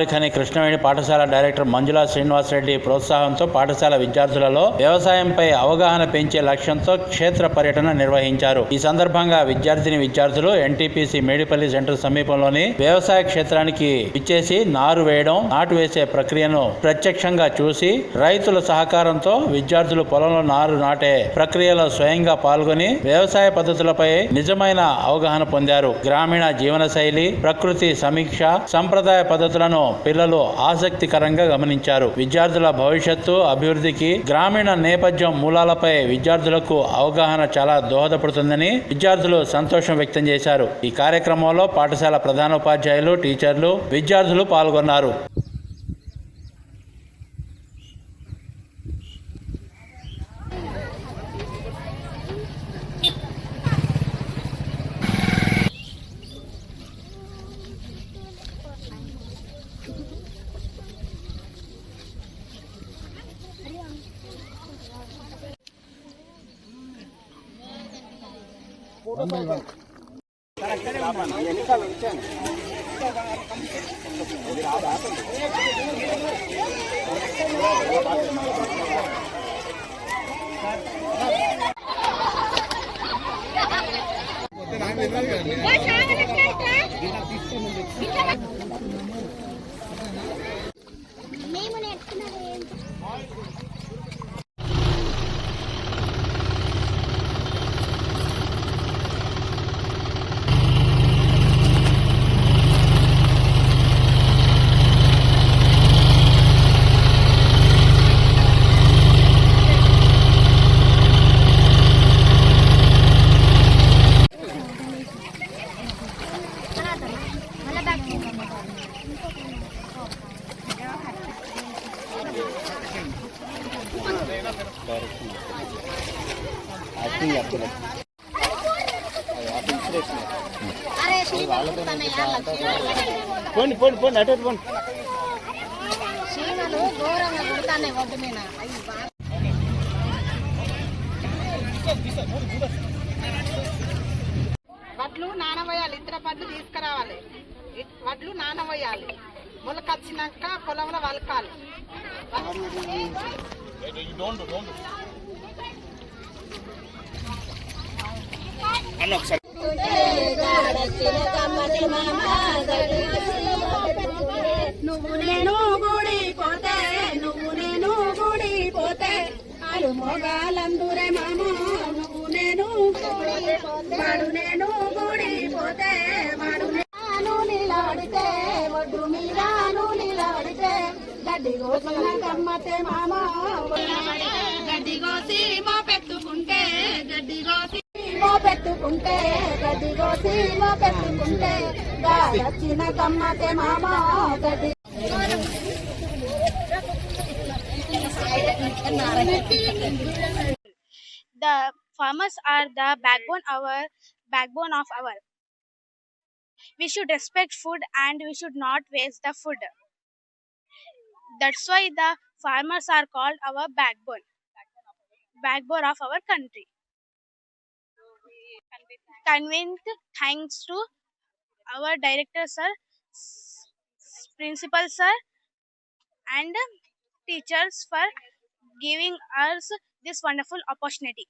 గోదావరి కృష్ణవేణి పాఠశాల డైరెక్టర్ మంజులా శ్రీనివాసరెడ్డి ప్రోత్సాహంతో పాఠశాల విద్యార్థులలో వ్యవసాయంపై అవగాహన పెంచే లక్ష్యంతో క్షేత్ర పర్యటన నిర్వహించారు. ఈ సందర్భంగా విద్యార్థిని విద్యార్థులు ఎన్టీపీసీ మేడిపల్లి సెంటర్ సమీపంలోని వ్యవసాయ క్షేత్రానికి ఇచ్చేసి నారు వేయడం నాటు వేసే ప్రక్రియను ప్రత్యక్షంగా చూసి రైతుల సహకారంతో విద్యార్థులు పొలంలో నారు నాటే ప్రక్రియలో స్వయంగా పాల్గొని వ్యవసాయ పద్ధతులపై నిజమైన అవగాహన పొందారు. గ్రామీణ జీవన శైలి ప్రకృతి సమీక్ష సంప్రదాయ పద్ధతులను పిల్లలు ఆసక్తికరంగా గమనించారు. విద్యార్థుల భవిష్యత్తు అభివృద్ధికి గ్రామీణ నేపథ్యం మూలాలపై విద్యార్థులకు అవగాహన చాలా దోహదపడుతుందని విద్యార్థులు సంతోషం వ్యక్తం చేశారు. ఈ కార్యక్రమంలో పాఠశాల ప్రధానోపాధ్యాయులు టీచర్లు విద్యార్థులు పాల్గొన్నారు. మేము అరే శ్రీమలు పోండి పోండి పోండి అటు పోండి. శ్రీమలు ఘోరంగా కుడతానే ఒడ్డు మీద. వడ్లు నానవేయాలి ఇతర పడ్లు తీసుకురావాలి. వడ్లు వడ్లు మొలక వచ్చినాక పొలంలో వలకాలి. నువ్వు నేను గుడి పోతే నువ్వు నేను గుడి పోతే అలు మొగాలందురే మామ నువ్వు నేను వాడు నేను మామ మా పెట్టుకుంటే పెట్టుకుంటే పెట్టుకుంటే కమ్మతే మామ గడ్డి the farmers are the backbone our backbone of our we should respect food and we should not waste the food that's why the farmers are called our backbone backbone of our country convince thanks to our director sir principal sir and teachers for giving us this wonderful opportunity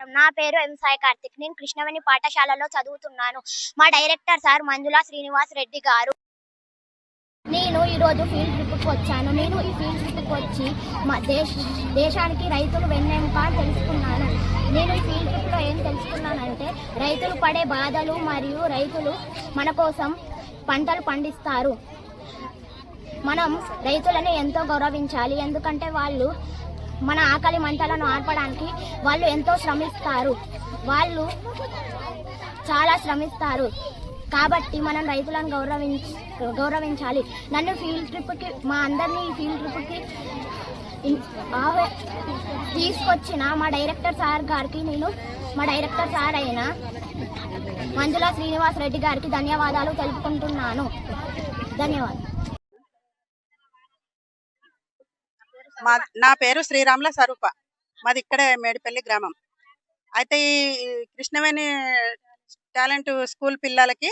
నా పేరు ఎం సాయి కార్తిక్. నేను కృష్ణవేణి పాఠశాలలో చదువుతున్నాను. మా director sir Manjula Srinivas Reddy గారు. నేను ఈరోజు field ట్రిప్కి వచ్చాను. నేను ఈ ఫీల్డ్ ట్రిప్కి వచ్చి మా దేశ దేశానికి రైతులు వెన్నెంక తెలుసుకున్నాను. నేను ఈ ఫీల్డ్ ట్రిప్లో ఏం తెలుసుకున్నానంటే రైతులు పడే బాధలు మరియు రైతులు మన కోసం పంటలు పండిస్తారు. మనం రైతులను ఎంతో గౌరవించాలి. ఎందుకంటే వాళ్ళు మన ఆకలి మంటలను ఆర్పడానికి వాళ్ళు ఎంతో శ్రమిస్తారు. వాళ్ళు చాలా శ్రమిస్తారు. కాబట్టి మనం రైతులను గౌరవించ గౌరవించాలి. నన్ను ఫీల్డ్ ట్రిప్కి మా అందరినీ ఫీల్డ్ ట్రిప్కి తీసుకొచ్చిన మా డైరెక్టర్ సార్ గారికి నేను మా డైరెక్టర్ సార్ అయిన మంజుల శ్రీనివాస్ రెడ్డి గారికి ధన్యవాదాలు తెలుపుకుంటున్నాను. ధన్యవాదాలు. మా నా పేరు శ్రీరాముల స్వరూప. మాది ఇక్కడే మేడిపల్లి గ్రామం. అయితే ఈ కృష్ణవేణి టాలెంట్ స్కూల్ పిల్లలకి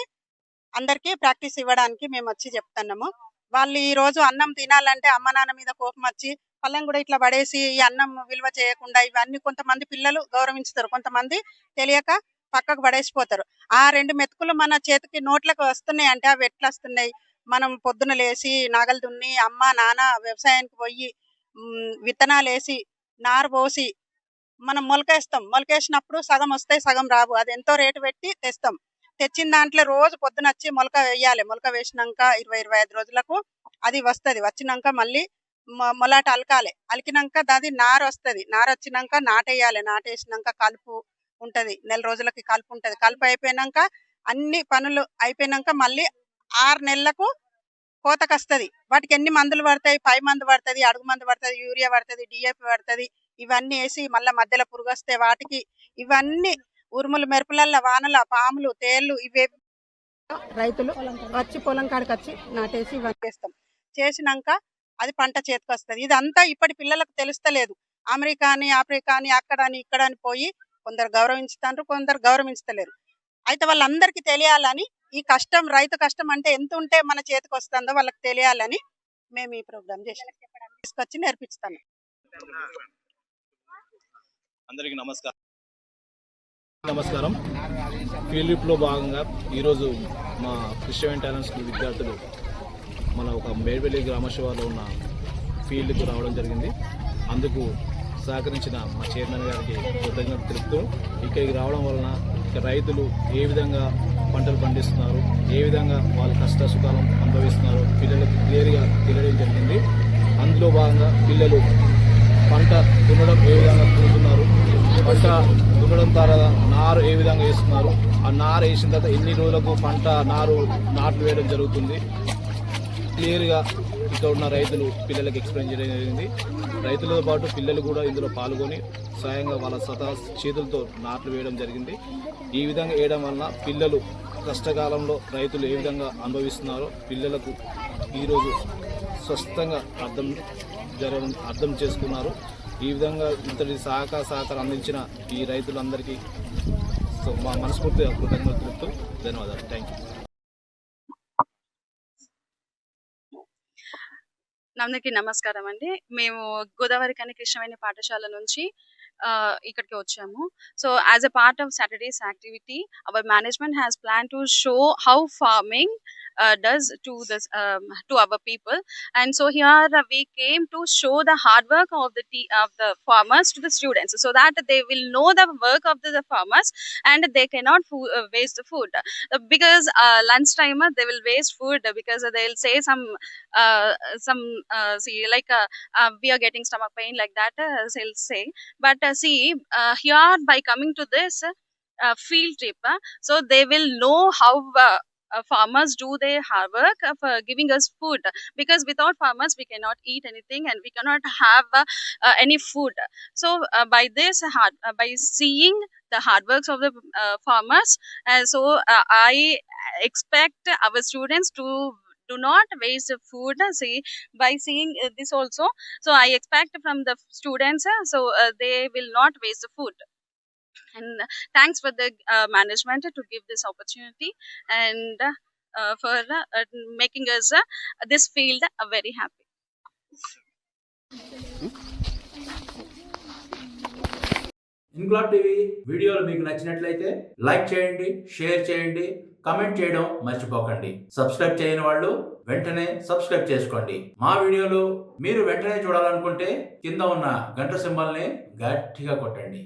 అందరికీ ప్రాక్టీస్ ఇవ్వడానికి మేము వచ్చి చెప్తున్నాము. వాళ్ళు ఈ రోజు అన్నం తినాలంటే అమ్మ నాన్న మీద కోపం వచ్చి పళ్ళెం కూడా ఇట్లా పడేసి ఈ అన్నం విలువ చేయకుండా ఇవన్నీ కొంతమంది పిల్లలు గౌరవించుతారు. కొంతమంది తెలియక పక్కకు పడేసిపోతారు. ఆ రెండు మెతుకులు మన చేతికి నోట్లకు వస్తున్నాయి అంటే అవి ఎట్లా వస్తున్నాయి? మనం పొద్దున లేచి నాగలు దున్ని అమ్మ నాన్న వ్యవసాయానికి పోయి విత్తనాలు వేసి నారు పోసి మనం మొలకేస్తాం. మొలకేసినప్పుడు సగం వస్తాయి సగం రావు. అది ఎంతో రేటు పెట్టి తెస్తాం. తెచ్చిన దాంట్లో రోజు పొద్దున వచ్చి మొలక వేయాలి. మొలక వేసినాక ఇరవై ఇరవై ఐదు రోజులకు అది వస్తది. వచ్చినాక మళ్ళీ మొలాట అలకాలి. అలికినాక దాది నారు వస్తుంది. నారు వచ్చినాక నాటేయాలి. నాటేసినాక కలుపు ఉంటుంది. నెల రోజులకి కలుపు ఉంటుంది. కలుపు అయిపోయినాక అన్ని పనులు అయిపోయినాక మళ్ళీ ఆరు నెలలకు కోతకు వస్తుంది. వాటికి ఎన్ని మందులు పడతాయి? పై మందు పడుతుంది అడుగు మందు పడుతుంది యూరియా పడుతుంది డిఏపి పడుతుంది ఇవన్నీ వేసి మళ్ళీ మధ్యలో పురుగు వస్తే వాటికి ఇవన్నీ ఉరుములు మెరుపులల్ల వానల పాములు తేళ్ళు ఇవే రైతులు వచ్చి పొలం కాడికి వచ్చి నాటేసి ఇవన్నీ చేస్తాం. చేసినాక అది పంట చేతికి వస్తుంది. ఇదంతా ఇప్పటి పిల్లలకు తెలుస్తలేదు. అమెరికా అని ఆఫ్రికా అని అక్కడ అని ఇక్కడ అని పోయి కొందరు గౌరవించుతారు కొందరు గౌరవించలేరు. అయితే వాళ్ళందరికీ తెలియాలని ఈ కష్టం రైతు కష్టం అంటే ఎంత ఉంటే మన చేతికి వస్తుందో వాళ్ళకి తెలియాలని మేము ఈ ప్రోగ్రామ్ చేసి తీసుకొచ్చి నేర్పిస్తాను. అందరికీ నమస్కారం. నమస్కారం. ఫీల్డ్లో భాగంగా ఈరోజు మా క్రిస్టియన్ టాలెంట్ స్కూల్ విద్యార్థులు మన ఒక మేడ్వెల్లి గ్రామశివాలో ఉన్న ఫీల్డ్కు రావడం జరిగింది. అందుకు సహకరించిన మా చైర్మన్ గారికి కృతజ్ఞత తెలుపుతూ ఇక్కడికి రావడం వలన రైతులు ఏ విధంగా పంటలు పండిస్తున్నారు ఏ విధంగా వాళ్ళ కష్ట సుఖాలను అనుభవిస్తున్నారు పిల్లలకు క్లియర్గా తెలియడం జరిగింది. అందులో భాగంగా పిల్లలు పంట దున్నడం ఏ విధంగా దున్నుతున్నారు పంట దున్నడం ద్వారా నారు ఏ విధంగా వేస్తున్నారు? ఆ నారు వేసిన తర్వాత ఎన్ని రోజులకు పంట నారు నాట్లు వేయడం జరుగుతుంది? క్లియర్గా ఇక్కడ ఉన్న రైతులు పిల్లలకు ఎక్స్ప్లెయిన్ చేయడం జరిగింది. రైతులతో పాటు పిల్లలు కూడా ఇందులో పాల్గొని స్వయంగా వాళ్ళ సతా చేతులతో నాట్లు వేయడం జరిగింది. ఈ విధంగా వేయడం వలన పిల్లలు కష్టకాలంలో రైతులు ఏ విధంగా అనుభవిస్తున్నారో పిల్లలకు ఈరోజు స్పష్టంగా అర్థం జరగడం అర్థం చేసుకున్నారు. ఈ విధంగా ఇంతటి సహకార సహకారం అందించిన ఈ రైతులందరికీ సో మా మనస్ఫూర్తిగా కృతజ్ఞతలు తెలుపుతూ ధన్యవాదాలు. థ్యాంక్ యూ అందరికీ నమస్కారం అండి. మేము గోదావరి కని కృష్ణవేణి పాఠశాల నుంచి ఇక్కడికి వచ్చాము. So as a part of Saturdays activity our management has plan to show how farming uh, does to this um, to our people and so here we came to show the hard work of the of the farmers to the students so that they will know the work of the, the farmers and they cannot uh, waste the food uh, because uh, lunchtime they will waste food because they'll say some uh, some uh, see like uh, uh, we are getting stomach pain like that they'll say but see here by coming to this uh, field trip. Uh, so they will know how uh, uh, farmers do their hard work of uh, giving us food. Because without farmers we cannot eat anything and we cannot have uh, uh, any food. So uh, by this hard uh, by seeing the hard works of the farmers so i expect our students to do not waste food see by seeing this also. So i expect from the students so they will not waste the food and uh, thanks for the uh, management to give this opportunity and uh, for uh, uh, making us uh, this field uh, very happy. Inquilab TV వీడియోలు మీకు నచ్చినట్లయితే like చేయండి share చేయండి comment చేయడం మర్చిపోకండి. Subscribe చేయని వాళ్ళు వెంటనే సబ్స్క్రైబ్ చేసుకోండి. మా వీడియోలు మీరు వెంటనే చూడాలనుకుంటే కింద ఉన్న గంట సింబల్ని గట్టిగా కొట్టండి.